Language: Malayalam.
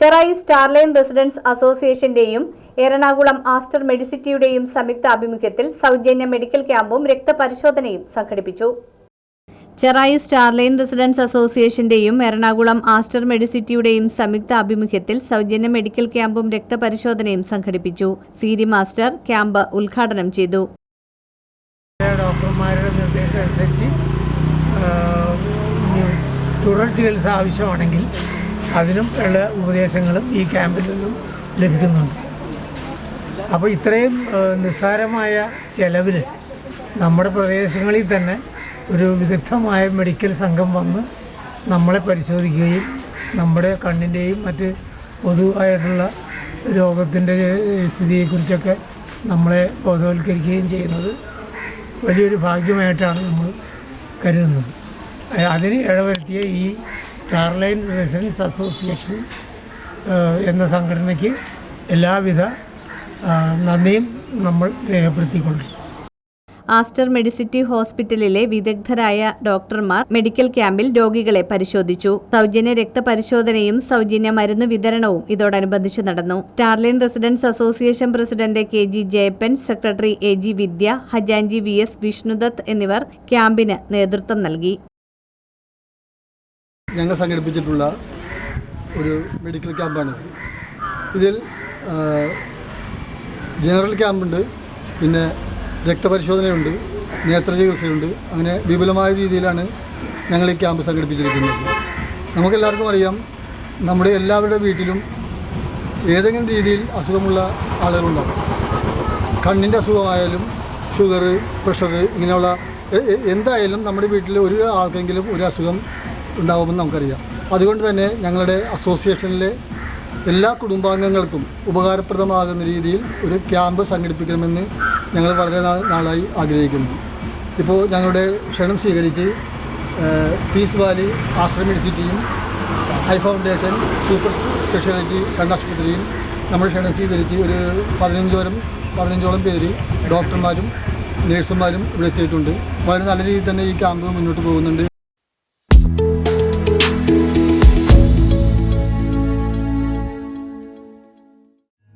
ചെറായി സ്റ്റാർലൈൻ റെസിഡൻസ് അസോസിയേഷന്റെയും എറണാകുളം ആസ്റ്റർ മെഡിസിറ്റിയുടെയും സംയുക്ത ആഭിമുഖ്യത്തിൽ സൗജന്യ മെഡിക്കൽ ക്യാമ്പും രക്തപരിശോധനയും സംഘടിപ്പിച്ചു. ചെറായി സ്റ്റാർലൈൻ റെസിഡൻസ് അസോസിയേഷന്റെയും എറണാകുളം ആസ്റ്റർ മെഡിസിറ്റിയുടെയും സംയുക്ത ആഭിമുഖ്യത്തിൽ സൗജന്യ മെഡിക്കൽ ക്യാമ്പും രക്തപരിശോധനയും സംഘടിപ്പിച്ചു. സീരി മാസ്റ്റർ ക്യാമ്പ് ഉദ്ഘാടനം ചെയ്തു. ഡോക്ടർമാരുടെ നിർദ്ദേശം അനുസരിച്ച് തുടർ ചികിത്സ ആവശ്യമാണെങ്കിൽ അതിനും ഉള്ള ഉപദേശങ്ങളും ഈ ക്യാമ്പിൽ നിന്നും ലഭിക്കുന്നുണ്ട്. അപ്പോൾ ഇത്രയും നിസ്സാരമായ ചെലവിൽ നമ്മുടെ പ്രദേശങ്ങളിൽ തന്നെ ഒരു വിദഗ്ധമായ മെഡിക്കൽ സംഘം വന്ന് നമ്മളെ പരിശോധിക്കുകയും നമ്മുടെ കണ്ണിന്റെയും മറ്റ് പൊതുവായിട്ടുള്ള രോഗത്തിന്റെ സ്ഥിതിയെക്കുറിച്ചൊക്കെ നമ്മളെ ബോധവൽക്കരിക്കുകയും ചെയ്യുന്നത് വലിയൊരു ഭാഗ്യമായിട്ടാണ് നമ്മൾ കരുതുന്നത്. അതിന് ഇടവരുത്തിയ ഈ സ്റ്റാർലൈൻ റെസിഡൻസ് അസോസിയേഷൻ എന്ന സംഘടനയ്ക്ക് എല്ലാവിധ നന്ദിയും നമ്മൾ രേഖപ്പെടുത്തിക്കൊണ്ട് ആസ്റ്റർ മെഡിസിറ്റി ഹോസ്പിറ്റലിലെ വിദഗ്ധരായ ഡോക്ടർമാർ മെഡിക്കൽ ക്യാമ്പിൽ രോഗികളെ പരിശോധിച്ചു. സൗജന്യ രക്തപരിശോധനയും സൗജന്യ മരുന്ന് വിതരണവും ഇതോടനുബന്ധിച്ച് നടന്നു. Starline residence association president K G Jayappan secretary A G Vidya ഹജാൻജി V S Vishnudutt എന്നിവർ ക്യാമ്പിന് നേതൃത്വം നൽകി. ഞങ്ങൾ സംഘടിപ്പിച്ചിട്ടുള്ള ഒരു മെഡിക്കൽ ക്യാമ്പാണ് ഇതിൽ ജനറൽ ക്യാമ്പുണ്ട് പിന്നെ രക്തപരിശോധനയുണ്ട് നേത്ര ചികിത്സയുണ്ട് അങ്ങനെ വിപുലമായ രീതിയിലാണ് ഞങ്ങൾ ഈ ക്യാമ്പ് സംഘടിപ്പിച്ചിരിക്കുന്നത്. നമുക്കെല്ലാവർക്കും അറിയാം നമ്മുടെ എല്ലാവരുടെ വീട്ടിലും ഏതെങ്കിലും രീതിയിൽ അസുഖമുള്ള ആളുകളുണ്ടാകും കണ്ണിന്റെ അസുഖമായാലും ഷുഗർ പ്രഷർ ഇങ്ങനെയുള്ള എന്തായാലും നമ്മുടെ വീട്ടിൽ ഒരു ആൾക്കെങ്കിലും ഒരു അസുഖം ഉണ്ടാവുമെന്ന് നമുക്കറിയാം. അതുകൊണ്ട് തന്നെ ഞങ്ങളുടെ അസോസിയേഷനിലെ എല്ലാ കുടുംബാംഗങ്ങൾക്കും ഉപകാരപ്രദമാകുന്ന രീതിയിൽ ഒരു ക്യാമ്പ് സംഘടിപ്പിക്കണമെന്ന് ഞങ്ങൾ വളരെ നാളായി ആഗ്രഹിക്കുന്നു. ഇപ്പോൾ ഞങ്ങളുടെ ക്ഷണം സ്വീകരിച്ച് പീസ് വാലി ആശ്രമിഡിസിറ്റിയും ഹൈ ഫൗണ്ടേഷൻ സൂപ്പർ സ്പെഷ്യാലിറ്റി കണ്ണാശുപത്രിയും നമ്മൾ ക്ഷണം സ്വീകരിച്ച് ഒരു പതിനഞ്ചോളം പതിനഞ്ചോളം പേര് ഡോക്ടർമാരും നേഴ്സുമാരും ഇവിടെ എത്തിയിട്ടുണ്ട്. വളരെ നല്ല രീതിയിൽ തന്നെ ഈ ക്യാമ്പ് മുന്നോട്ട് പോകുന്നുണ്ട്.